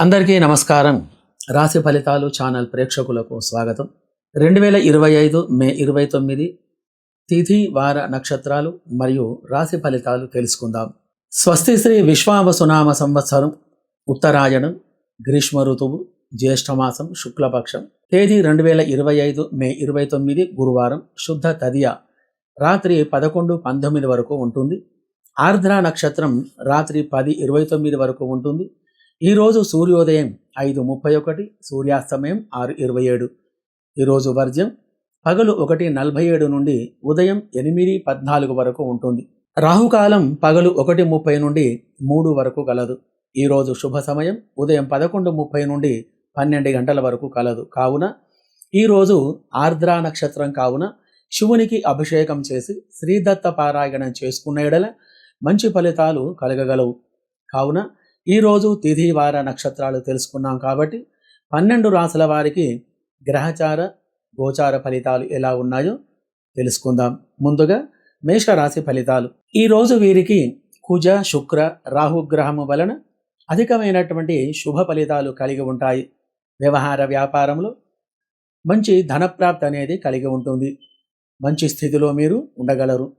అందరికీ నమస్కారం. రాశి ఫలితాలు ఛానల్ ప్రేక్షకులకు స్వాగతం. రెండు వేల ఇరవై ఐదు మే ఇరవై తొమ్మిది తిథి వార నక్షత్రాలు మరియు రాశి ఫలితాలు తెలుసుకుందాం. స్వస్తి శ్రీ విశ్వావసునామ సంవత్సరం ఉత్తరాయణం గ్రీష్మ ఋతువు జ్యేష్ఠమాసం శుక్లపక్షం. తేదీ రెండు వేల ఇరవై ఐదు మే ఇరవై తొమ్మిది గురువారం శుద్ధ తదియ రాత్రి పదకొండు పంతొమ్మిది వరకు ఉంటుంది. ఆర్ద్ర నక్షత్రం రాత్రి పది ఇరవై తొమ్మిది వరకు ఉంటుంది. ఈరోజు సూర్యోదయం ఐదు ముప్పై ఒకటి సూర్యాస్తమయం ఆరు ఇరవై ఏడు. ఈరోజు వర్జ్యం పగలు ఒకటి నలభై ఏడు నుండి ఉదయం ఎనిమిది పద్నాలుగు వరకు ఉంటుంది. రాహుకాలం పగలు ఒకటి ముప్పై నుండి మూడు వరకు కలదు. ఈరోజు శుభ సమయం ఉదయం పదకొండు ముప్పై నుండి పన్నెండు గంటల వరకు కలదు. కావున ఈరోజు ఆర్ద్ర నక్షత్రం కావున శివునికి అభిషేకం చేసి శ్రీదత్త పారాయణం చేసుకున్న ఎడల మంచి ఫలితాలు కలగగలవు. కావున ఈరోజు తిథి వార నక్షత్రాలు తెలుసుకున్నాం కాబట్టి పన్నెండు రాసుల వారికి గ్రహచార గోచార ఫలితాలు ఎలా ఉన్నాయో తెలుసుకుందాం. ముందుగా మేషరాశి ఫలితాలు. ఈరోజు వీరికి కుజ శుక్ర రాహుగ్రహము వలన అధికమైనటువంటి శుభ ఫలితాలు కలిగి ఉంటాయి. వ్యవహార వ్యాపారంలో మంచి ధనప్రాప్తి అనేది కలిగి ఉంటుంది. మంచి స్థితిలో మీరు ఉండగలరు.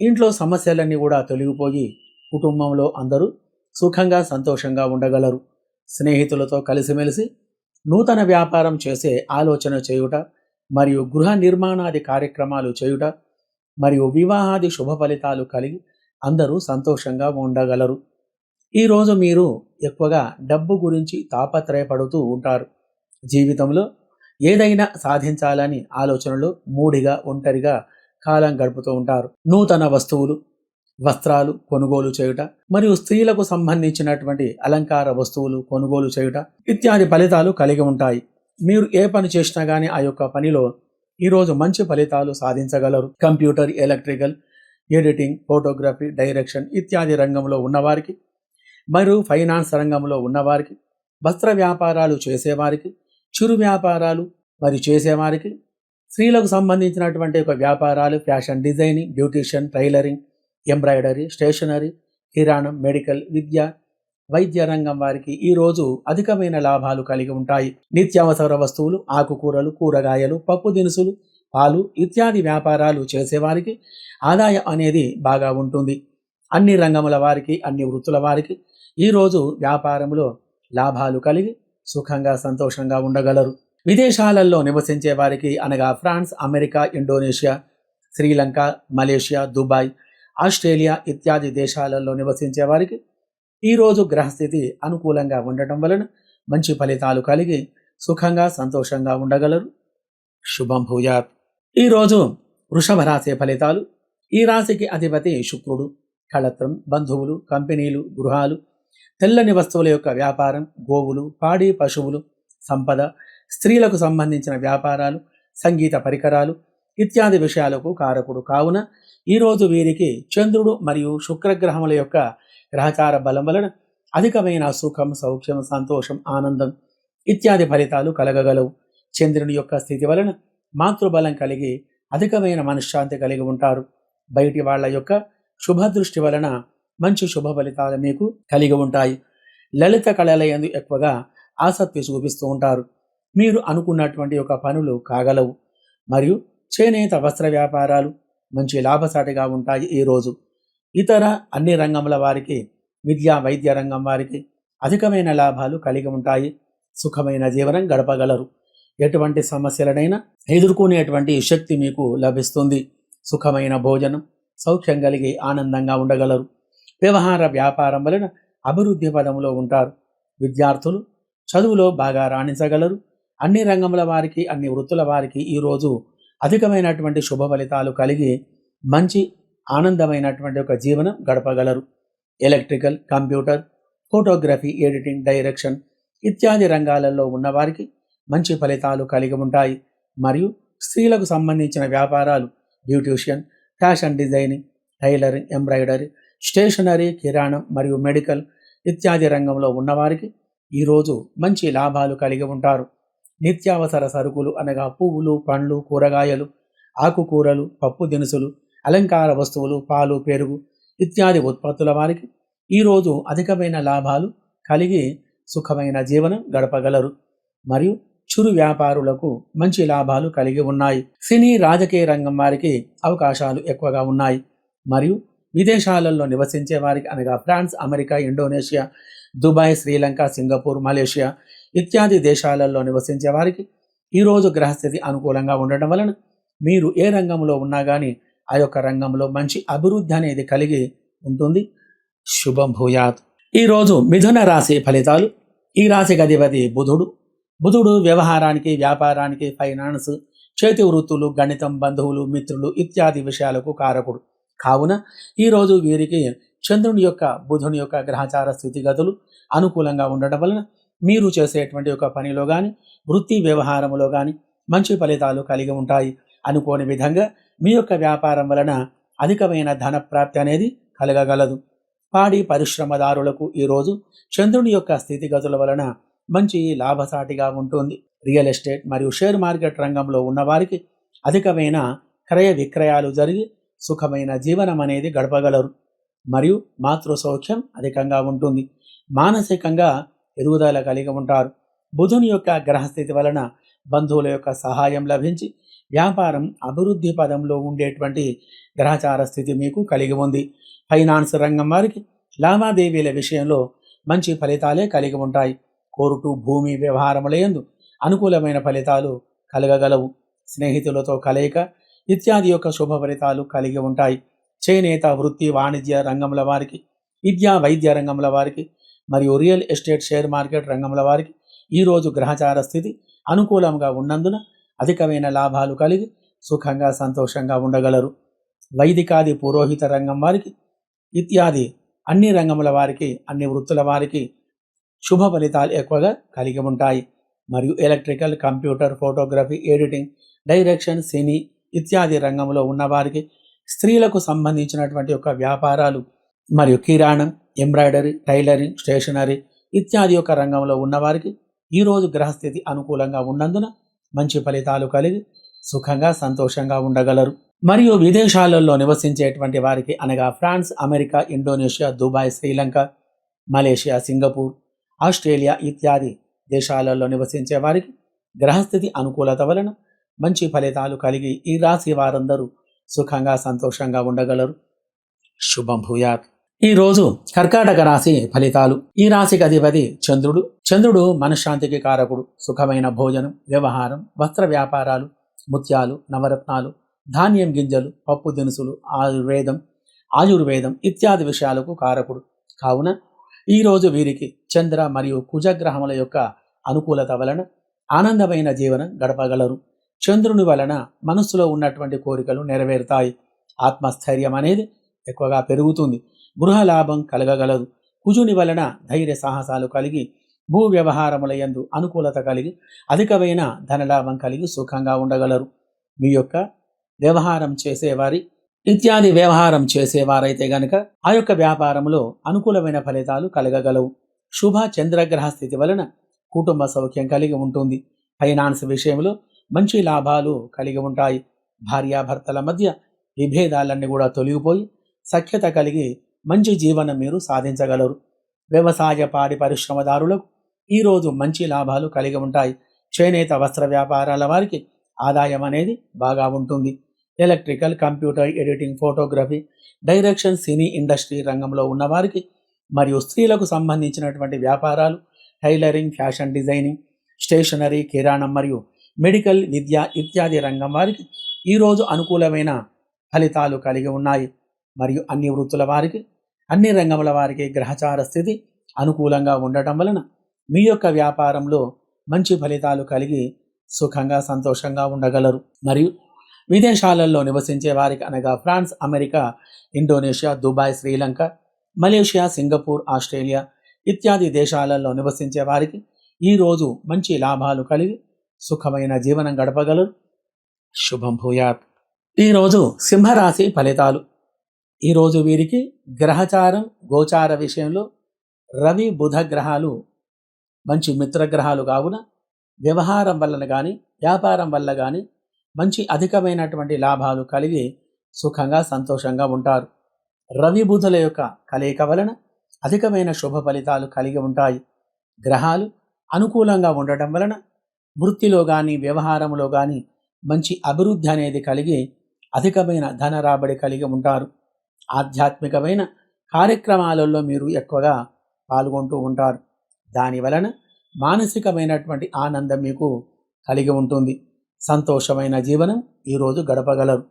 ఇంట్లో సమస్యలన్నీ కూడా తొలగిపోయి కుటుంబంలో అందరూ సుఖంగా సంతోషంగా ఉండగలరు. స్నేహితులతో కలిసిమెలిసి నూతన వ్యాపారం చేసే ఆలోచన చేయుట మరియు గృహ నిర్మాణాది కార్యక్రమాలు చేయుట మరియు వివాహాది శుభ ఫలితాలు కలిగి అందరూ సంతోషంగా ఉండగలరు. ఈరోజు మీరు ఎక్కువగా డబ్బు గురించి తాపత్రయపడుతూ ఉంటారు. జీవితంలో ఏదైనా సాధించాలని ఆలోచనలో మూడిగా ఒంటరిగా కాలం గడుపుతూ ఉంటారు. నూతన వస్తువులు వస్త్రాలు కొనుగోలు చేయుట మరియు స్త్రీలకు సంబంధించినటువంటి అలంకార వస్తువులు కొనుగోలు చేయుట ఇత్యాది ఫలితాలు కలిగి ఉంటాయి. మీరు ఏ పని చేసినా కానీ ఆ యొక్క పనిలో ఈరోజు మంచి ఫలితాలు సాధించగలరు. Computer electrical editing photography direction ఇత్యాది రంగంలో ఉన్నవారికి మరియు ఫైనాన్స్ రంగంలో ఉన్నవారికి వస్త్ర వ్యాపారాలు చేసేవారికి చిరు వ్యాపారాలు మరి చేసేవారికి స్త్రీలకు సంబంధించినటువంటి ఒక వ్యాపారాలు fashion designing beautician tailoring embroidery stationery కిరాణం మెడికల్ విద్య వైద్య రంగం వారికి ఈరోజు అధికమైన లాభాలు కలిగి ఉంటాయి. నిత్యావసర వస్తువులు ఆకుకూరలు కూరగాయలు పప్పు దినుసులు పాలు ఇత్యాది వ్యాపారాలు చేసేవారికి ఆదాయం అనేది బాగా ఉంటుంది. అన్ని రంగముల వారికి అన్ని వృత్తుల వారికి ఈరోజు వ్యాపారంలో లాభాలు కలిగి సుఖంగా సంతోషంగా ఉండగలరు. విదేశాలలో నివసించే వారికి అనగా France America Indonesia Sri Lanka Malaysia Dubai Australia ఇత్యాది దేశాలలో నివసించే వారికి ఈరోజు గ్రహస్థితి అనుకూలంగా ఉండటం వలన మంచి ఫలితాలు కలిగి సుఖంగా సంతోషంగా ఉండగలరు. శుభం భూయాత్. ఈరోజు వృషభ రాశి ఫలితాలు. ఈ రాశికి అధిపతి శుక్రుడు కళత్రం బంధువులు కంపెనీలు గృహాలు తెల్లని వస్తువుల యొక్క వ్యాపారం గోవులు పాడి పశువులు సంపద స్త్రీలకు సంబంధించిన వ్యాపారాలు సంగీత పరికరాలు ఇత్యాది విషయాలకు కారకుడు కావున ఈరోజు వీరికి చంద్రుడు మరియు శుక్రగ్రహముల యొక్క గ్రహచార బలం వలన అధికమైన సుఖం సౌఖ్యం సంతోషం ఆనందం ఇత్యాది ఫలితాలు కలగగలవు. చంద్రుని యొక్క స్థితి వలన మాతృబలం కలిగి అధికమైన మనశ్శాంతి కలిగి ఉంటారు. బయటి వాళ్ళ యొక్క శుభదృష్టి వలన మంచి శుభ ఫలితాలు మీకు కలిగి ఉంటాయి. లలిత కళలయందు ఎక్కువగా ఆసక్తి చూపిస్తూ ఉంటారు. మీరు అనుకున్నటువంటి ఒక పనులు కాగలవు. మరియు చేనేత వస్త్ర వ్యాపారాలు మంచి లాభసాటిగా ఉంటాయి ఈరోజు ఇతర అన్ని రంగముల వారికి విద్యా వైద్య రంగం వారికి అధికమైన లాభాలు కలిగి ఉంటాయి. సుఖమైన జీవనం గడపగలరు. ఎటువంటి సమస్యలనైనా ఎదుర్కొనేటువంటి శక్తి మీకు లభిస్తుంది. సుఖమైన భోజనం సౌఖ్యం కలిగి ఆనందంగా ఉండగలరు. వ్యవహార వ్యాపారం వలన అభివృద్ధి పదంలో ఉంటారు. విద్యార్థులు చదువులో బాగా రాణించగలరు. అన్ని రంగముల వారికి అన్ని వృత్తుల వారికి ఈరోజు అధికమైనటువంటి శుభ ఫలితాలు కలిగి మంచి ఆనందమైనటువంటి ఒక జీవనం గడపగలరు. Electrical computer photography editing direction ఇత్యాది రంగాలలో ఉన్నవారికి మంచి ఫలితాలు కలిగి ఉంటాయి. మరియు స్త్రీలకు సంబంధించిన వ్యాపారాలు beautician fashion designing tailoring embroidery stationery కిరాణం మరియు మెడికల్ ఇత్యాది రంగంలో ఉన్నవారికి ఈరోజు మంచి లాభాలు కలిగి ఉంటారు. నిత్యావసర సరుకులు అనగా పువ్వులు పండ్లు కూరగాయలు ఆకుకూరలు పప్పు దినుసులు అలంకార వస్తువులు పాలు పెరుగు ఇత్యాది ఉత్పత్తుల వారికి ఈరోజు అధికమైన లాభాలు కలిగి సుఖమైన జీవనం గడపగలరు. మరియు చురు వ్యాపారులకు మంచి లాభాలు కలిగి ఉన్నాయి. సినీ రాజకీయ రంగం వారికి అవకాశాలు ఎక్కువగా ఉన్నాయి. మరియు విదేశాలలో నివసించే వారికి అనగా France America Indonesia Dubai Sri Lanka Singapore Malaysia ఇత్యాది దేశాలలో నివసించే వారికి ఈరోజు గ్రహస్థితి అనుకూలంగా ఉండటం వలన మీరు ఏ రంగంలో ఉన్నా కానీ ఆ యొక్క రంగంలో మంచి అభివృద్ధి అనేది కలిగి ఉంటుంది. శుభం భూయాత్. ఈరోజు మిథున రాశి ఫలితాలు. ఈ రాశికి అధిపతి బుధుడు. బుధుడు వ్యవహారానికి వ్యాపారానికి ఫైనాన్స్ చేతి వృత్తులు గణితం బంధువులు మిత్రులు ఇత్యాది విషయాలకు కారకుడు. కావున ఈరోజు వీరికి చంద్రుని యొక్క బుధుని యొక్క గ్రహచార స్థితిగతులు అనుకూలంగా ఉండటం వలన మీరు చేసేటువంటి ఒక పనిలో కానీ వృత్తి వ్యవహారంలో కానీ మంచి ఫలితాలు కలిగి ఉంటాయి అనుకోని విధంగా మీ యొక్క వ్యాపారం వలన అధికమైన ధన ప్రాప్తి అనేది కలగగలదు. పాడి పరిశ్రమదారులకు ఈరోజు చంద్రుని యొక్క స్థితిగతుల వలన మంచి లాభసాటిగా ఉంటుంది. రియల్ ఎస్టేట్ మరియు షేర్ మార్కెట్ రంగంలో ఉన్నవారికి అధికమైన క్రయ విక్రయాలు జరిగి సుఖమైన జీవనం అనేది గడపగలరు. మరియు మాతృ సౌఖ్యం అధికంగా ఉంటుంది. మానసికంగా ఎదుగుదల కలిగి ఉంటారు. బుధుని యొక్క గ్రహస్థితి వలన బంధువుల యొక్క సహాయం లభించి వ్యాపారం అభివృద్ధి పదంలో ఉండేటువంటి గ్రహచార స్థితి మీకు కలిగి ఉంది. ఫైనాన్స్ రంగం వారికి లావాదేవీల విషయంలో మంచి ఫలితాలే కలిగి ఉంటాయి. కోర్టు భూమి వ్యవహారములయందు అనుకూలమైన ఫలితాలు కలగగలవు. స్నేహితులతో కలయిక ఇత్యాది యొక్క శుభ ఫలితాలు కలిగి ఉంటాయి. చేనేత వృత్తి వాణిజ్య రంగముల వారికి విద్యా వైద్య రంగముల వారికి మరియు రియల్ ఎస్టేట్ షేర్ మార్కెట్ రంగముల వారికి ఈరోజు గ్రహచార స్థితి అనుకూలంగా ఉన్నందున అధికమైన లాభాలు కలిగి సుఖంగా సంతోషంగా ఉండగలరు. వైదికాది పురోహిత రంగం వారికి ఇత్యాది అన్ని రంగముల వారికి అన్ని వృత్తుల వారికి శుభ ఫలితాలు ఎక్కువగా కలిగి ఉంటాయి. మరియు electrical computer photography editing direction cine ఇత్యాది రంగంలో ఉన్నవారికి స్త్రీలకు సంబంధించినటువంటి యొక్క వ్యాపారాలు మరియు కిరాణం ఎంబ్రాయిడరీ టైలరింగ్ స్టేషనరీ ఇత్యాది యొక్క రంగంలో ఉన్నవారికి ఈరోజు గ్రహస్థితి అనుకూలంగా ఉన్నందున మంచి ఫలితాలు కలిగి సుఖంగా సంతోషంగా ఉండగలరు. మరియు విదేశాలలో నివసించేటువంటి వారికి అనగా France America Indonesia Dubai Sri Lanka Malaysia Singapore Australia ఇత్యాది దేశాలలో నివసించే వారికి గ్రహస్థితి అనుకూలత వలన మంచి ఫలితాలు కలిగి ఈ రాశి వారందరూ సుఖంగా సంతోషంగా ఉండగలరు. శుభం భూయాత్. ఈరోజు కర్కాటక రాశి ఫలితాలు. ఈ రాశికి అధిపతి చంద్రుడు. చంద్రుడు మనశ్శాంతికి కారకుడు. సుఖమైన భోజనం వ్యవహారం వస్త్ర వ్యాపారాలు ముత్యాలు నవరత్నాలు ధాన్యం గింజలు పప్పు దినుసులు ఆయుర్వేదం ఆయుర్వేదం ఇత్యాది విషయాలకు కారకుడు. కావున ఈరోజు వీరికి చంద్ర మరియు కుజగ్రహముల యొక్క అనుకూలత వలన ఆనందమైన జీవనం గడపగలరు. చంద్రుని వలన మనస్సులో ఉన్నటువంటి కోరికలు నెరవేరుతాయి. ఆత్మస్థైర్యం అనేది ఎక్కువగా పెరుగుతుంది. గృహలాభం కలగగలదు. కుజుని వలన ధైర్య సాహసాలు కలిగి భూ వ్యవహారముల యందు అనుకూలత కలిగి అధికమైన ధనలాభం కలిగి సుఖంగా ఉండగలరు. మీ యొక్క వ్యవహారం చేసేవారి ఇత్యాది వ్యవహారం చేసేవారైతే గనక ఆ యొక్క వ్యాపారంలో అనుకూలమైన ఫలితాలు కలగగలవు. శుభ చంద్రగ్రహ స్థితి వలన కుటుంబ సౌఖ్యం కలిగి ఉంటుంది. ఫైనాన్స్ విషయంలో మంచి లాభాలు కలిగి ఉంటాయి. భార్యాభర్తల మధ్య విభేదాలన్నీ కూడా తొలగిపోయి సఖ్యత కలిగి మంచి జీవనం మీరు సాధించగలరు. వ్యవసాయ పాడి పరిశ్రమదారులకు ఈరోజు మంచి లాభాలు కలిగి ఉంటాయి. చేనేత వస్త్ర వ్యాపారాల వారికి ఆదాయం అనేది బాగా ఉంటుంది. Electrical computer editing photography direction cine industry రంగంలో ఉన్నవారికి మరియు స్త్రీలకు సంబంధించినటువంటి వ్యాపారాలు టైలరింగ్ ఫ్యాషన్ డిజైనింగ్ స్టేషనరీ కిరాణం మరియు మెడికల్ విద్య ఇత్యాది రంగం వారికి ఈరోజు అనుకూలమైన ఫలితాలు కలిగి ఉన్నాయి. మరియు అన్ని వృత్తుల వారికి అన్ని రంగముల వారికి గ్రహచార స్థితి అనుకూలంగా ఉండటం వలన మీ యొక్క వ్యాపారంలో మంచి ఫలితాలు కలిగి సుఖంగా సంతోషంగా ఉండగలరు. మరియు విదేశాలలో నివసించే వారికి అనగా France America Indonesia Dubai Sri Lanka Malaysia Singapore Australia ఇత్యాది దేశాలలో నివసించే వారికి ఈరోజు మంచి లాభాలు కలిగి సుఖమైన జీవనం గడపగలరు. శుభం భూయాత్. ఈరోజు సింహరాశి ఫలితాలు ఈరోజు వీరికి గ్రహచారం గోచార విషయంలో రవి బుధ గ్రహాలు మంచి మిత్రగ్రహాలు కావున వ్యవహారం వలన కానీ వ్యాపారం వల్ల కానీ మంచి అధికమైనటువంటి లాభాలు కలిగి సుఖంగా సంతోషంగా ఉంటారు. రవి బుధుల యొక్క కలయిక వలన అధికమైన శుభ ఫలితాలు కలిగి ఉంటాయి. గ్రహాలు అనుకూలంగా ఉండటం వలన వృత్తిలో కానీ వ్యవహారంలో కానీ మంచి అభివృద్ధి అనేది కలిగి అధికమైన ధన రాబడి కలిగి ఉంటారు. ఆధ్యాత్మికమైన కార్యక్రమాలలో మీరు ఎక్కువగా పాల్గొంటూ ఉంటారు. దాని వలన మానసికమైనటువంటి ఆనందం మీకు కలిగి ఉంటుంది. సంతోషమైన జీవనం ఈరోజు గడపగలరు.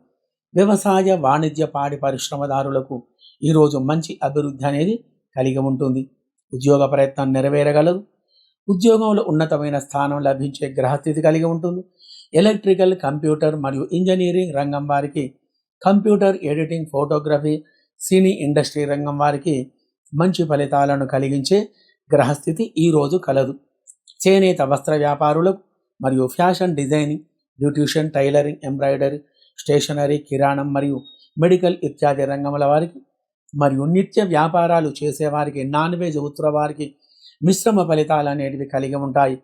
వ్యవసాయ వాణిజ్య పాడి పరిశ్రమదారులకు ఈరోజు మంచి అభివృద్ధి అనేది కలిగి ఉంటుంది. ఉద్యోగ ప్రయత్నం నెరవేరగలదు ఉద్యోగంలో ఉన్నతమైన స్థానం లభించే గ్రహస్థితి కలిగి ఉంటుంది. ఎలక్ట్రికల్ కంప్యూటర్ మరియు ఇంజనీరింగ్ రంగం వారికి computer editing photography cine industry రంగం వారికి మంచి ఫలితాలను కలిగించే గ్రహస్థితి ఈరోజు కలదు. చేనేత వస్త్ర వ్యాపారులకు మరియు fashion designing beautician tailoring embroidery stationery కిరాణం మరియు మెడికల్ ఇత్యాది రంగముల వారికి మరియు నిత్య వ్యాపారాలు చేసేవారికి నాన్ వెజ్ ఉత్తర వారికి మిశ్రమ ఫలితాలు అనేటివి కలిగి ఉంటాయి.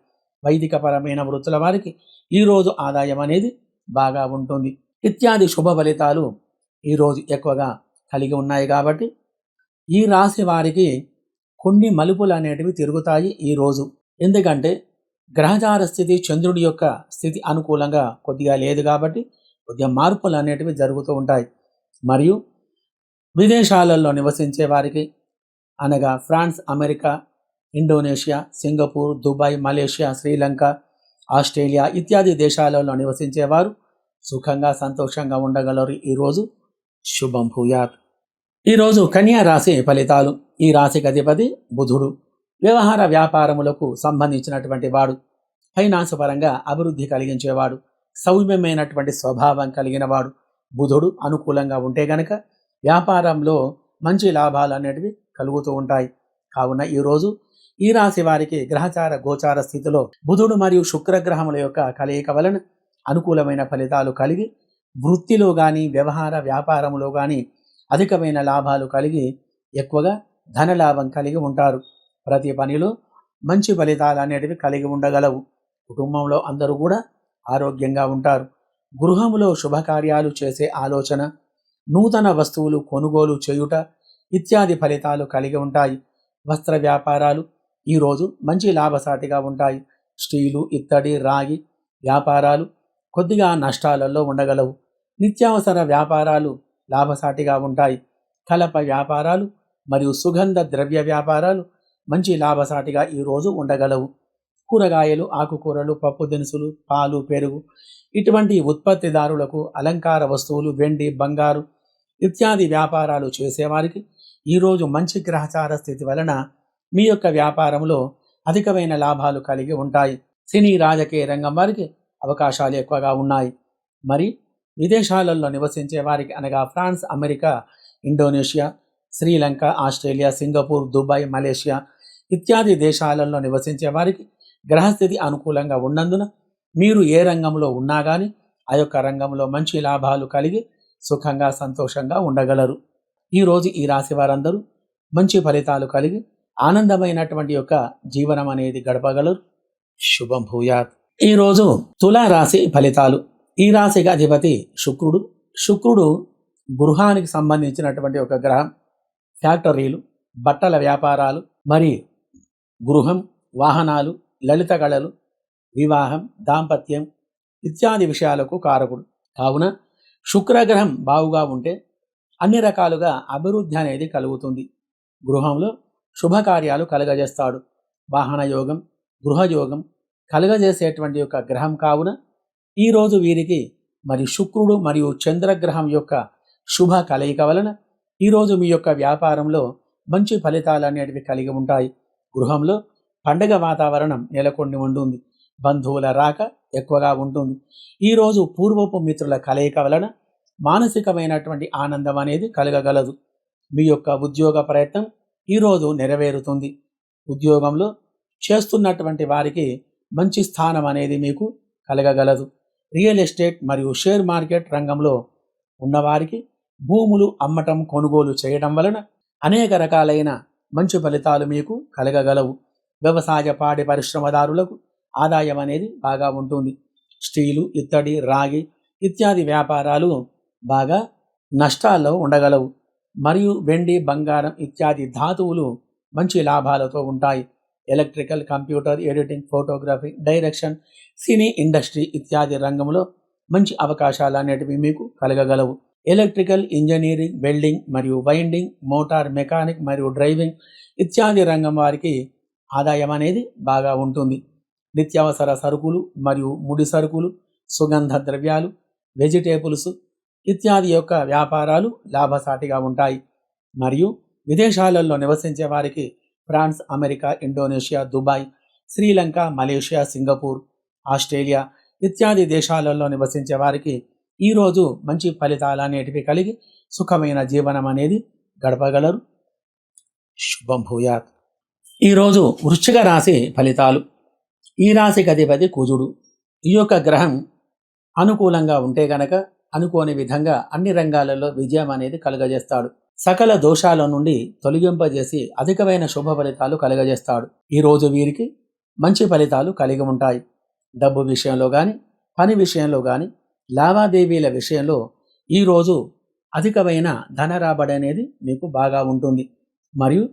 వైదికపరమైన వృత్తుల వారికి ఈరోజు ఆదాయం అనేది బాగా ఉంటుంది. ఇత్యాది శుభ ఫలితాలు ఈరోజు ఎక్కువగా కలిగి ఉన్నాయి కాబట్టి ఈ రాశి వారికి కొన్ని మలుపులు అనేటివి తిరుగుతాయి ఈరోజు ఎందుకంటే గ్రహచార స్థితి చంద్రుడి యొక్క స్థితి అనుకూలంగా కొద్దిగా లేదు కాబట్టి కొద్దిగా మార్పులు అనేటివి జరుగుతూ ఉంటాయి. మరియు విదేశాలలో నివసించే వారికి అనగా France America Indonesia Singapore Dubai Malaysia Sri Lanka Australia ఇత్యాది దేశాలలో నివసించేవారు సుఖంగా సంతోషంగా ఉండగలరు. ఈరోజు శుభం భూయాత్. ఈరోజు కన్యా రాశి ఫలితాలు. ఈ రాశికి అధిపతి బుధుడు. వ్యవహార వ్యాపారములకు సంబంధించినటువంటి వాడు. ఫైనాన్స్ పరంగా అభివృద్ధి కలిగించేవాడు. సౌమ్యమైనటువంటి స్వభావం కలిగిన వాడు. బుధుడు అనుకూలంగా ఉంటే గనక వ్యాపారంలో మంచి లాభాలు అనేటివి కలుగుతూ ఉంటాయి. కావున ఈరోజు ఈ రాశి వారికి గ్రహచార గోచార స్థితిలో బుధుడు మరియు శుక్రగ్రహముల యొక్క కలయిక వలన అనుకూలమైన ఫలితాలు కలిగి వృత్తిలో కానీ వ్యవహార వ్యాపారంలో కానీ అధికమైన లాభాలు కలిగి ఎక్కువగా ధన లాభం కలిగి ఉంటారు. ప్రతి పనిలో మంచి ఫలితాలు అనేటివి కలిగి ఉండగలవు. కుటుంబంలో అందరూ కూడా ఆరోగ్యంగా ఉంటారు. గృహములో శుభకార్యాలు చేసే ఆలోచన నూతన వస్తువులు కొనుగోలు చేయుట ఇత్యాది ఫలితాలు కలిగి ఉంటాయి. వస్త్ర వ్యాపారాలు ఈరోజు మంచి లాభసాటిగా ఉంటాయి. స్టీలు ఇత్తడి రాగి వ్యాపారాలు కొద్దిగా నష్టాలలో ఉండగలవు. నిత్యావసర వ్యాపారాలు లాభసాటిగా ఉంటాయి. కలప వ్యాపారాలు మరియు సుగంధ ద్రవ్య వ్యాపారాలు మంచి లాభసాటిగా ఈరోజు ఉండగలవు. కూరగాయలు ఆకుకూరలు పప్పు దినుసులు పాలు పెరుగు ఇటువంటి ఉత్పత్తిదారులకు అలంకార వస్తువులు వెండి బంగారు ఇత్యాది వ్యాపారాలు చేసేవారికి ఈరోజు మంచి గ్రహచార స్థితి వలన మీ యొక్క వ్యాపారంలో అధికమైన లాభాలు కలిగి ఉంటాయి. సినీ రాజకీయ రంగం వారికి అవకాశాలు ఎక్కువగా ఉన్నాయి. మరి విదేశాలలో నివసించే వారికి అనగా France America Indonesia Sri Lanka Australia Singapore Dubai Malaysia ఇత్యాది దేశాలలో నివసించే వారికి గ్రహస్థితి అనుకూలంగా ఉన్నందున మీరు ఏ రంగంలో ఉన్నా కానీ ఆ యొక్క రంగంలో మంచి లాభాలు కలిగి సుఖంగా సంతోషంగా ఉండగలరు. ఈరోజు ఈ రాశి వారందరూ మంచి ఫలితాలు కలిగి ఆనందమైనటువంటి యొక్క జీవనం అనేది గడపగలరు. శుభం భూయాత్. ఈరోజు తులారాశి ఫలితాలు. ఈ రాశికి అధిపతి శుక్రుడు. శుక్రుడు గృహానికి సంబంధించినటువంటి ఒక గ్రహం ఫ్యాక్టరీలు బట్టల వ్యాపారాలు మరి గృహం వాహనాలు లలిత కళలు వివాహం దాంపత్యం ఇత్యాది విషయాలకు కారకుడు. కావున శుక్రగ్రహం బావుగా ఉంటే అన్ని రకాలుగా అభివృద్ధి అనేది కలుగుతుంది. గృహంలో శుభకార్యాలు కలగజేస్తాడు. వాహన యోగం గృహయోగం కలుగజేసేటువంటి యొక్క గ్రహం కావున ఈరోజు వీరికి మరి శుక్రుడు మరియు చంద్రగ్రహం యొక్క శుభ కలయిక వలన ఈరోజు మీ యొక్క వ్యాపారంలో మంచి ఫలితాలు అనేటివి కలిగి ఉంటాయి. గృహంలో పండగ వాతావరణం నెలకొని ఉంటుంది బంధువుల రాక ఎక్కువగా ఉంటుంది ఈరోజు పూర్వపు మిత్రుల కలయిక వలన మానసికమైనటువంటి ఆనందం అనేది కలగగలదు. మీ యొక్క ఉద్యోగ ప్రయత్నం ఈరోజు నెరవేరుతుంది. ఉద్యోగంలో చేస్తున్నటువంటి వారికి మంచి స్థానం అనేది మీకు కలగగలదు. రియల్ ఎస్టేట్ మరియు షేర్ మార్కెట్ రంగంలో ఉన్నవారికి భూములు అమ్మటం కొనుగోలు చేయడం వలన అనేక రకాలైన మంచి ఫలితాలు మీకు కలగగలవు. వ్యవసాయ పాడి పరిశ్రమదారులకు ఆదాయం అనేది బాగా ఉంటుంది. స్టీలు ఇత్తడి రాగి ఇత్యాది వ్యాపారాలు బాగా నష్టాల్లో ఉండగలవు. మరియు వెండి బంగారం ఇత్యాది ధాతువులు మంచి లాభాలతో ఉంటాయి. Electrical computer editing photography direction cine industry ఇత్యాది రంగంలో మంచి అవకాశాలు అనేటివి మీకు కలగగలవు. ఎలక్ట్రికల్ ఇంజనీరింగ్ వెల్డింగ్ మరియు వైండింగ్ మోటార్ మెకానిక్ మరియు డ్రైవింగ్ ఇత్యాది రంగం వారికి ఆదాయం అనేది బాగా ఉంటుంది. నిత్యావసర సరుకులు మరియు ముడి సరుకులు సుగంధ ద్రవ్యాలు వెజిటేబుల్స్ ఇత్యాది యొక్క వ్యాపారాలు లాభసాటిగా ఉంటాయి. మరియు విదేశాలలో నివసించే వారికి France America Indonesia Dubai Sri Lanka Malaysia Singapore Australia ఇత్యాది దేశాలలో నివసించే వారికి ఈరోజు మంచి ఫలితాలు అనేటివి కలిగి సుఖమైన జీవనం అనేది గడపగలరు. శుభం భూయాత్. ఈరోజు వృశ్చిక రాశి ఫలితాలు. ఈ రాశికి అధిపతి కుజుడు. ఈ యొక్క గ్రహం అనుకూలంగా ఉంటే గనక అనుకోని విధంగా అన్ని రంగాలలో విజయం అనేది కలుగజేస్తాడు. సకల దోషాల నుండి తొలగింపజేసి అధికమైన శుభ ఫలితాలు కలగజేస్తాడు. ఈరోజు వీరికి మంచి ఫలితాలు కలిగి ఉంటాయి. డబ్బు విషయంలో కానీ పని విషయంలో కానీ లావాదేవీల విషయంలో ఈరోజు అధికమైన ధన రాబడి అనేది మీకు బాగా ఉంటుంది. మరియు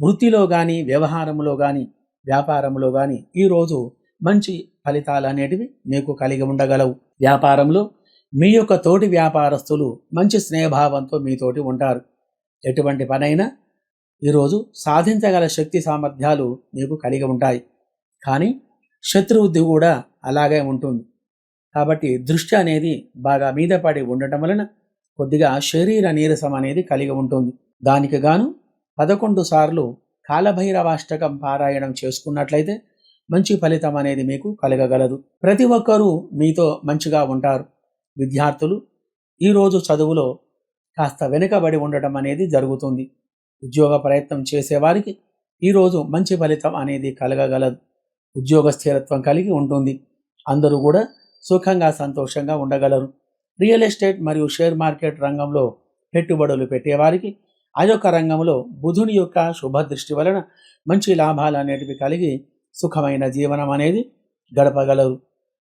వృత్తిలో కానీ వ్యవహారంలో కానీ వ్యాపారంలో కానీ ఈరోజు మంచి ఫలితాలు అనేటివి మీకు కలిగి ఉండగలవు. వ్యాపారంలో మీ యొక్క తోటి వ్యాపారస్తులు మంచి స్నేహభావంతో మీతోటి ఉంటారు. ఎటువంటి పనైనా ఈరోజు సాధించగల శక్తి సామర్థ్యాలు మీకు కలిగి ఉంటాయి. కానీ శత్రువుద్ధి కూడా అలాగే ఉంటుంది. కాబట్టి దృష్టి అనేది బాగా మీద పడి ఉండటం వలన కొద్దిగా శరీర నీరసం అనేది కలిగి ఉంటుంది. దానికి గాను పదకొండు సార్లు కాలభైరవాష్టకం పారాయణం చేసుకున్నట్లయితే మంచి ఫలితం అనేది మీకు కలగగలదు. ప్రతి ఒక్కరూ మీతో మంచిగా ఉంటారు. విద్యార్థులు ఈరోజు చదువులో కాస్త వెనుకబడి ఉండటం అనేది జరుగుతుంది. ఉద్యోగ ప్రయత్నం చేసేవారికి ఈరోజు మంచి ఫలితం అనేది కలగగలదు. ఉద్యోగ స్థిరత్వం కలిగి ఉంటుంది. అందరూ కూడా సుఖంగా సంతోషంగా ఉండగలరు. రియల్ ఎస్టేట్ మరియు షేర్ మార్కెట్ రంగంలో పెట్టుబడులు పెట్టేవారికి ఆ యొక్క రంగంలో బుధుని యొక్క శుభదృష్టి వలన మంచి లాభాలు అనేటివి కలిగి సుఖమైన జీవనం అనేది గడపగలరు.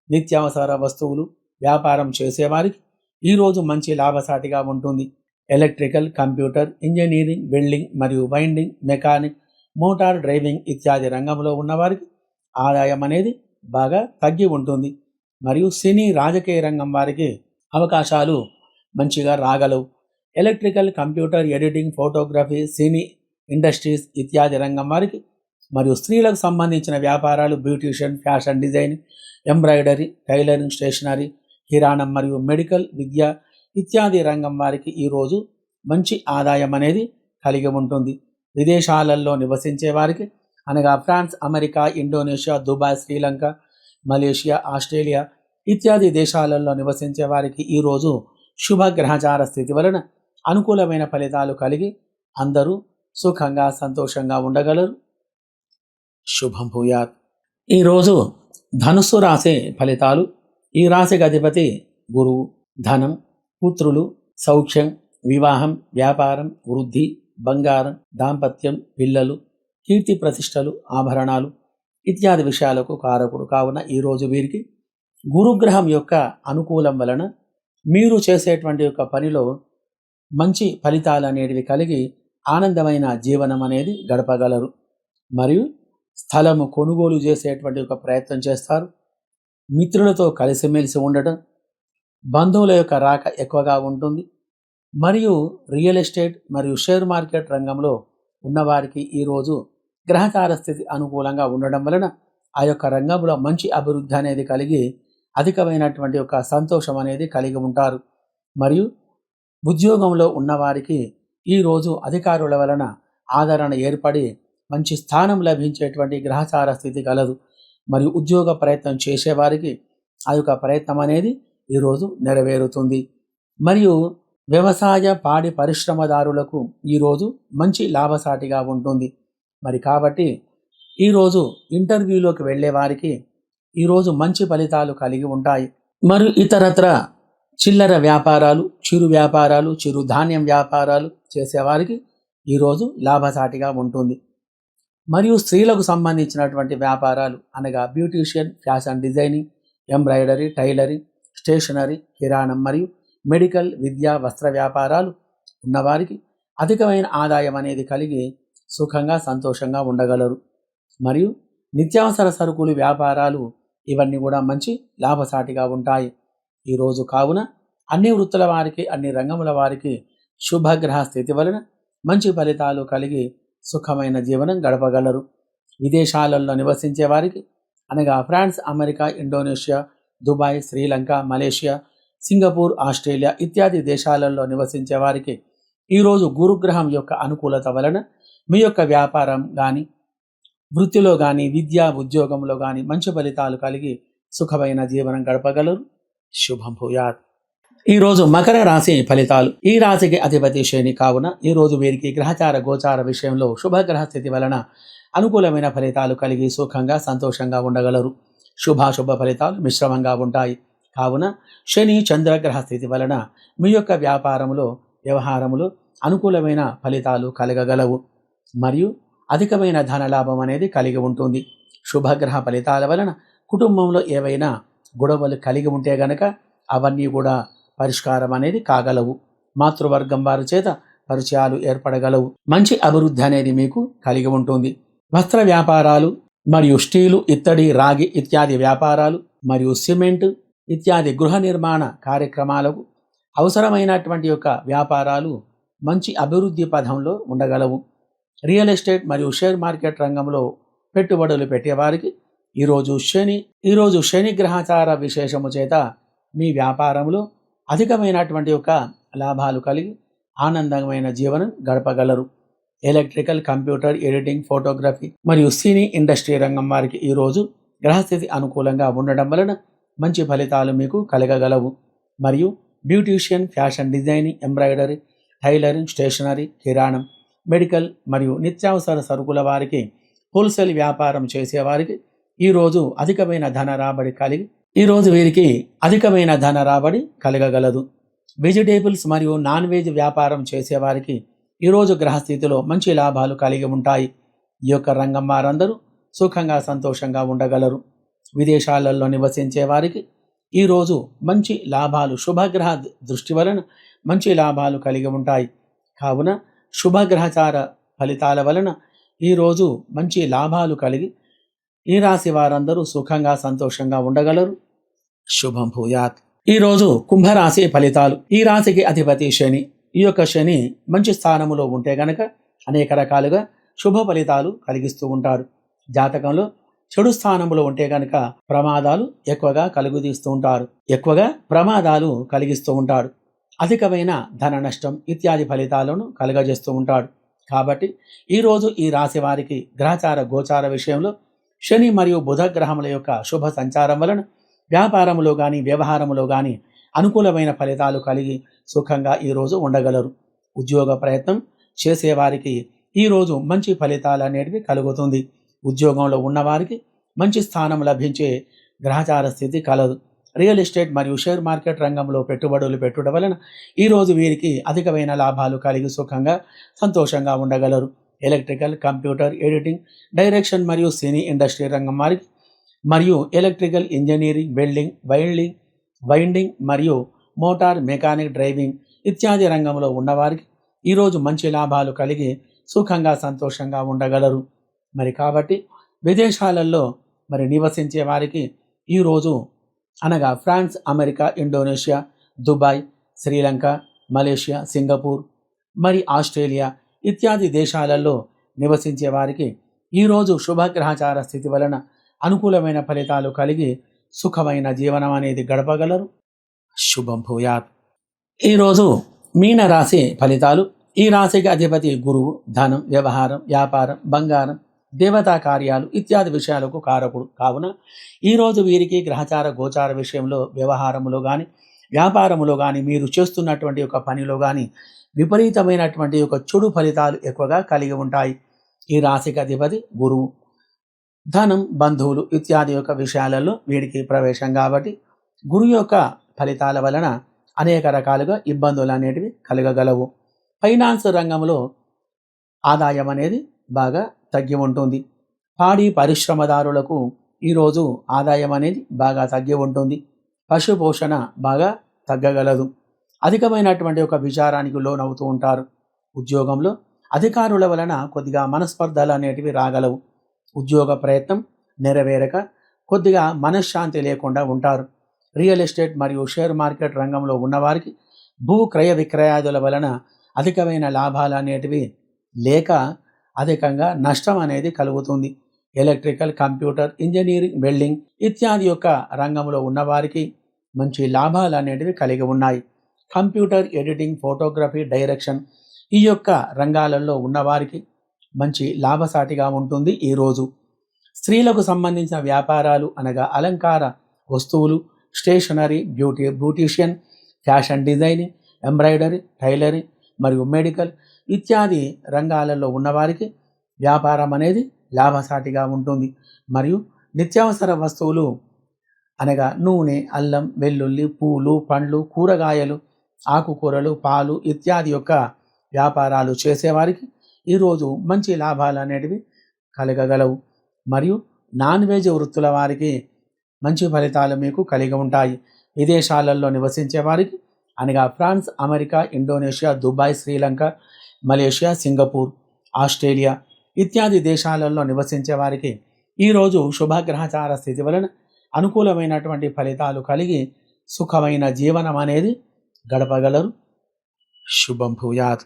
నిత్యావసర వస్తువులు వ్యాపారం చేసేవారికి ఈరోజు మంచి లాభసాటిగా ఉంటుంది. ఎలక్ట్రికల్ కంప్యూటర్ ఇంజనీరింగ్ వెల్డింగ్ మరియు వైండింగ్ మెకానిక్ మోటార్ డ్రైవింగ్ ఇత్యాది రంగంలో ఉన్నవారికి ఆదాయం అనేది బాగా తగ్గి ఉంటుంది. మరియు సినీ రాజకీయ రంగం వారికి అవకాశాలు మంచిగా రాగలవు. Electrical computer editing photography cine industries ఇత్యాది రంగం వారికి మరియు స్త్రీలకు సంబంధించిన వ్యాపారాలు beautician fashion design embroidery tailoring stationery కిరాణం మరియు మెడికల్ విద్య ఇత్యాది రంగం వారికి ఈరోజు మంచి ఆదాయం అనేది కలిగి ఉంటుంది. విదేశాలలో నివసించే వారికి అనగా France America Indonesia Dubai Sri Lanka Malaysia Australia ఇత్యాది దేశాలలో నివసించే వారికి ఈరోజు శుభగ్రహచార స్థితి వలన అనుకూలమైన ఫలితాలు కలిగి అందరూ సుఖంగా సంతోషంగా ఉండగలరు. శుభం భూయాత్. ఈరోజు ధనుస్సు రాసే ఫలితాలు. ఈ రాశికి అధిపతి గురువు ధనం కూతురులు సౌఖ్యం వివాహం వ్యాపారం వృద్ధి బంగారం దాంపత్యం పిల్లలు కీర్తి ప్రతిష్టలు ఆభరణాలు ఇత్యాది విషయాలకు కారకుడు కావున ఈరోజు వీరికి గురుగ్రహం యొక్క అనుకూలం వలన మీరు చేసేటువంటి యొక్క పనిలో మంచి ఫలితాలు అనేటివి కలిగి ఆనందమైన జీవనం అనేది గడపగలరు. మరియు స్థలము కొనుగోలు చేసేటువంటి ఒక ప్రయత్నం చేస్తారు. మిత్రులతో కలిసిమెలిసి ఉండటం బంధువుల యొక్క రాక ఎక్కువగా ఉంటుంది. మరియు రియల్ ఎస్టేట్ మరియు షేర్ మార్కెట్ రంగంలో ఉన్నవారికి ఈరోజు గ్రహకార స్థితి అనుకూలంగా ఉండడం వలన ఆ యొక్క రంగంలో మంచి అభివృద్ధి అనేది కలిగి అధికమైనటువంటి ఒక సంతోషం అనేది కలిగి ఉంటారు. మరియు ఉద్యోగంలో ఉన్నవారికి ఈరోజు అధికారుల వలన ఆదరణ ఏర్పడి మంచి స్థానం లభించేటువంటి గ్రహచార స్థితి కలదు. మరియు ఉద్యోగ ప్రయత్నం చేసేవారికి ఆ యొక్క ప్రయత్నం అనేది ఈరోజు నెరవేరుతుంది. మరియు వ్యవసాయ పాడి పరిశ్రమదారులకు ఈరోజు మంచి లాభసాటిగా ఉంటుంది. మరి కాబట్టి ఈరోజు ఇంటర్వ్యూలోకి వెళ్ళే వారికి ఈరోజు మంచి ఫలితాలు కలిగి ఉంటాయి. మరియు ఇతరత్ర చిల్లర వ్యాపారాలు చిరు వ్యాపారాలు చిరు ధాన్యం వ్యాపారాలు చేసేవారికి ఈరోజు లాభసాటిగా ఉంటుంది. మరియు స్త్రీలకు సంబంధించినటువంటి వ్యాపారాలు అనగా beautician fashion designing embroidery tailoring stationery కిరాణం మరియు మెడికల్ విద్యా వస్త్ర వ్యాపారాలు ఉన్నవారికి అధికమైన ఆదాయం అనేది కలిగి సుఖంగా సంతోషంగా ఉండగలరు. మరియు నిత్యావసర సరుకులు వ్యాపారాలు ఇవన్నీ కూడా మంచి లాభసాటిగా ఉంటాయి. ఈరోజు కావున అన్ని వృత్తుల వారికి అన్ని రంగముల వారికి శుభగ్రహ స్థితి వలన మంచి ఫలితాలు కలిగి సుఖమైన జీవనం గడపగలరు. విదేశాలలో నివసించే వారికి అనగా France America Indonesia Dubai Sri Lanka Malaysia Singapore Australia ఇత్యాది దేశాలలో నివసించే వారికి ఈరోజు గురుగ్రహం యొక్క అనుకూలత వలన మీ యొక్క వ్యాపారం కానీ వృత్తిలో కానీ విద్యా ఉద్యోగంలో కానీ మంచి ఫలితాలు కలిగి సుఖమైన జీవనం గడపగలరు. శుభం భూయాత్. ఈరోజు మకర రాశి ఫలితాలు. ఈ రాశికి అధిపతి శ్రేణి కావున ఈరోజు వీరికి గ్రహచార గోచార విషయంలో శుభగ్రహ స్థితి వలన అనుకూలమైన ఫలితాలు కలిగి సుఖంగా సంతోషంగా ఉండగలరు. శుభాశుభ ఫలితాలు మిశ్రమంగా ఉంటాయి. కావున శని చంద్రగ్రహ స్థితి వలన మీ యొక్క వ్యాపారములో వ్యవహారములో అనుకూలమైన ఫలితాలు కలగగలవు. మరియు అధికమైన ధనలాభం అనేది కలిగి ఉంటుంది. శుభగ్రహ ఫలితాల వలన కుటుంబంలో ఏవైనా గొడవలు కలిగి ఉంటే గనక అవన్నీ కూడా పరిష్కారం అనేది కాగలవు. మాతృవర్గం వారి చేత పరిచయాలు ఏర్పడగలవు. మంచి అభివృద్ధి అనేది మీకు కలిగి ఉంటుంది. వస్త్ర వ్యాపారాలు మరియు స్టీలు ఇత్తడి రాగి ఇత్యాది వ్యాపారాలు మరియు సిమెంట్ ఇత్యాది గృహ నిర్మాణ కార్యక్రమాలకు అవసరమైనటువంటి యొక్క వ్యాపారాలు మంచి అభివృద్ధి పథంలో ఉండగలవు. రియల్ ఎస్టేట్ మరియు షేర్ మార్కెట్ రంగంలో పెట్టుబడులు పెట్టేవారికి ఈరోజు శని ఈరోజు శని గ్రహచార విశేషము చేత మీ వ్యాపారంలో అధికమైనటువంటి యొక్క లాభాలు కలిగి ఆనందమైన జీవనం గడపగలరు. ఎలక్ట్రికల్ కంప్యూటర్ ఎడిటింగ్ ఫోటోగ్రఫీ మరియు సినీ ఇండస్ట్రీ రంగం వారికి ఈరోజు గ్రహస్థితి అనుకూలంగా ఉండడం వలన మంచి ఫలితాలు మీకు కలగగలవు. మరియు beautician fashion designing embroidery tailoring stationery కిరాణం మెడికల్ మరియు నిత్యావసర సరుకుల వారికి హోల్సేల్ వ్యాపారం చేసేవారికి ఈరోజు అధికమైన ధన రాబడి కలిగి ఈరోజు వీరికి అధికమైన ధన రాబడి కలగగలదు. వెజిటేబుల్స్ మరియు నాన్ వెజ్ వ్యాపారం చేసేవారికి ఈరోజు గ్రహస్థితిలో మంచి లాభాలు కలిగి ఉంటాయి. ఈ యొక్క రంగం వారందరూ సుఖంగా సంతోషంగా ఉండగలరు. విదేశాలలో నివసించే వారికి ఈరోజు మంచి లాభాలు శుభగ్రహ దృష్టి వలన మంచి లాభాలు కలిగి ఉంటాయి. కావున శుభగ్రహచార ఫలితాల వలన ఈరోజు మంచి లాభాలు కలిగి ఈ రాశి వారందరూ సుఖంగా సంతోషంగా ఉండగలరు. శుభం భూయాత్. ఈరోజు కుంభరాశి ఫలితాలు. ఈ రాశికి అధిపతి శని. ఈ యొక్క శని మంచి స్థానములో ఉంటే గనక అనేక రకాలుగా శుభ ఫలితాలు కలిగిస్తూ ఉంటారు. జాతకంలో చెడు స్థానంలో ఉంటే గనక ప్రమాదాలు ఎక్కువగా కలుగుతీస్తూ ఉంటారు. ఎక్కువగా ప్రమాదాలు కలిగిస్తూ ఉంటాడు అధికమైన ధన నష్టం ఇత్యాది ఫలితాలను కలుగజేస్తూ ఉంటాడు. కాబట్టి ఈరోజు ఈ రాశి వారికి గ్రహచార గోచార విషయంలో శని మరియు బుధ గ్రహముల యొక్క శుభ సంచారం వలన వ్యాపారములో కానీ వ్యవహారములో కానీ అనుకూలమైన ఫలితాలు కలిగి సుఖంగా ఈరోజు ఉండగలరు. ఉద్యోగ ప్రయత్నం చేసేవారికి ఈరోజు మంచి ఫలితాలు అనేటివి కలుగుతుంది. ఉద్యోగంలో ఉన్నవారికి మంచి స్థానం లభించే గ్రహచార స్థితి కలదు. రియల్ ఎస్టేట్ మరియు షేర్ మార్కెట్ రంగంలో పెట్టుబడులు పెట్టుట వలన ఈరోజు వీరికి అధికమైన లాభాలు కలిగి సుఖంగా సంతోషంగా ఉండగలరు. ఎలక్ట్రికల్ కంప్యూటర్ ఎడిటింగ్ డైరెక్షన్ మరియు సినీ ఇండస్ట్రీ రంగం వారికి మరియు electrical engineering welding wilding winding మరియు మోటార్ మెకానిక్ డ్రైవింగ్ ఇత్యాది రంగంలో ఉన్నవారికి ఈరోజు మంచి లాభాలు కలిగి సుఖంగా సంతోషంగా ఉండగలరు. మరి కాబట్టి విదేశాలలో మరి నివసించే వారికి ఈరోజు అనగా France America Indonesia Dubai Sri Lanka Malaysia Singapore మరి ఆస్ట్రేలియా ఇత్యాది దేశాలలో నివసించే వారికి ఈరోజు శుభగ్రహచార స్థితి వలన అనుకూలమైన ఫలితాలు కలిగి సుఖమైన జీవనం అనేది గడపగలరు. శుభం భూయాత్. ఈరోజు మీన రాశి ఫలితాలు ఈ రాశికి అధిపతి గురువు ధనం వ్యవహారం వ్యాపారం బంగారం దేవతా కార్యాలు ఇత్యాది విషయాలకు కారకుడు. కావున ఈరోజు వీరికి గ్రహచార గోచార విషయంలో వ్యవహారములో కానీ వ్యాపారములో కానీ మీరు చేస్తున్నటువంటి ఒక పనిలో కానీ విపరీతమైనటువంటి ఒక చెడు ఫలితాలు ఎక్కువగా కలిగి ఉంటాయి. ఈ రాశికి అధిపతి గురువు ధనం బంధువులు ఇత్యాది యొక్క విషయాలలో వీడికి ప్రవేశం కాబట్టి గురువు యొక్క ఫలితాల వలన అనేక రకాలుగా ఇబ్బందులు అనేటివి కలగగలవు. ఫైనాన్స్ రంగంలో ఆదాయం అనేది బాగా తగ్గి ఉంటుంది. పాడి పరిశ్రమదారులకు ఈరోజు ఆదాయం అనేది బాగా తగ్గి ఉంటుంది. పశు పోషణ బాగా తగ్గగలదు. అధికమైనటువంటి ఒక విచారానికి లోనవుతూ ఉంటారు. ఉద్యోగంలో అధికారుల వలన కొద్దిగా మనస్పర్ధలు అనేటివి రాగలవు. ఉద్యోగ ప్రయత్నం నెరవేరక కొద్దిగా మనశ్శాంతి లేకుండా ఉంటారు. రియల్ ఎస్టేట్ మరియు షేర్ మార్కెట్ రంగంలో ఉన్నవారికి భూ క్రయ విక్రయాదుల వలన అధికమైన లాభాలు అనేటివి లేక అధికంగా నష్టం అనేది కలుగుతుంది. ఎలక్ట్రికల్ కంప్యూటర్ ఇంజనీరింగ్ వెల్డింగ్ ఇత్యాది యొక్క రంగంలో ఉన్నవారికి మంచి లాభాలు అనేటివి కలిగి ఉన్నాయి. కంప్యూటర్ ఎడిటింగ్ ఫోటోగ్రఫీ డైరెక్షన్ ఈ యొక్క రంగాలలో ఉన్నవారికి మంచి లాభసాటిగా ఉంటుంది. ఈరోజు స్త్రీలకు సంబంధించిన వ్యాపారాలు అనగా అలంకార వస్తువులు stationery beauty beautician fashion designing embroidery tailoring మరియు మెడికల్ ఇత్యాది రంగాలలో ఉన్నవారికి వ్యాపారం అనేది లాభసాటిగా ఉంటుంది. మరియు నిత్యావసర వస్తువులు అనగా నూనె అల్లం వెల్లుల్లి పూలు పండ్లు కూరగాయలు ఆకుకూరలు పాలు ఇత్యాది యొక్క వ్యాపారాలు చేసేవారికి ఈరోజు మంచి లాభాలు అనేటివి కలగగలవు. మరియు నాన్ వెజ్ వృత్తుల వారికి మంచి ఫలితాలు మీకు కలిగి ఉంటాయి. విదేశాలలో నివసించే వారికి అనగా France America Indonesia Dubai Sri Lanka Malaysia Singapore Australia ఇత్యాది దేశాలలో నివసించే వారికి ఈరోజు శుభగ్రహచార స్థితి వలన అనుకూలమైనటువంటి ఫలితాలు కలిగి సుఖమైన జీవనం అనేది గడపగలరు. శుభం భూయాత్.